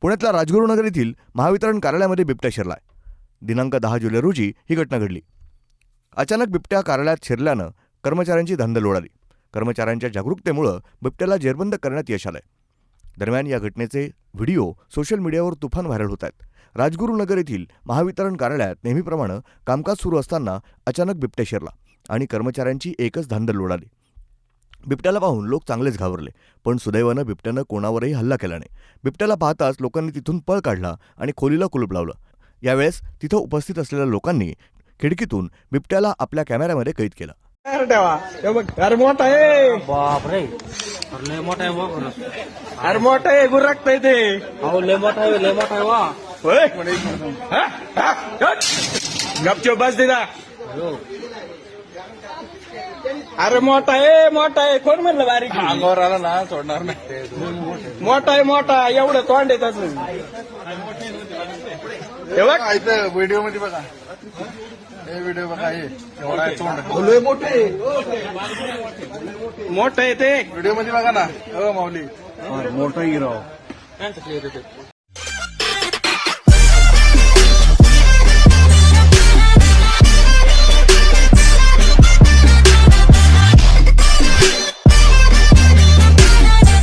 पुण्यातल्या राजगुरुनगर येथील महावितरण कार्यालयामध्ये बिबट्या शिरलाय. दिनांक दहा जुलै रोजी ही घटना घडली. अचानक बिबट्या कार्यालयात शिरल्यानं कर्मचाऱ्यांची धांदल उडाली कर्मचाऱ्यांच्या जागरूकतेमुळं बिबट्याला जेरबंद करण्यात यश आलंय. दरम्यान या घटनेचे व्हिडिओ सोशल मीडियावर तुफान व्हायरल होत आहेत. राजगुरुनगर येथील महावितरण कार्यालयात नेहमीप्रमाणे कामकाज सुरू असताना अचानक बिबट्या शिरला आणि कर्मचाऱ्यांची एकच धांदल उडाली बिबट्याला पाहून लोक चांगलेच घाबरले पण सुदैवानं बिबट्यानं कोणावरही हल्ला केला नाही बिबट्याला पाहताच लोकांनी तिथून पळ काढला आणि खोलीला कुलूप लावलं यावेळेस तिथं उपस्थित असलेल्या लोकांनी खिडकीतून बिबट्याला आपल्या कॅमेऱ्यामध्ये कैद केलं हे मोठा आहे बापरे अरे लय मोठा आहे बघ खरंच. अरे मोठा आहे गुरकत ते अहो लय मोठा आहे लय मोठा आहे वा होय हा? हा? हट. गपचूप बस अयो. अरे मोठा आहे मोठा आहे. कोण म्हणलं बारीक? अंगावर आला ना सोडणार नाही. मोठा आहे मोठा. एवढं तोंड आहे त्याचं हे बघ. इथं व्हिडिओमध्ये बघा. हे व्हिडिओ बघा हे. एवढा आहे तोंड. मोठं. आहे ते. व्हिडिओमध्ये बघा ना. हो माऊली. clear येते.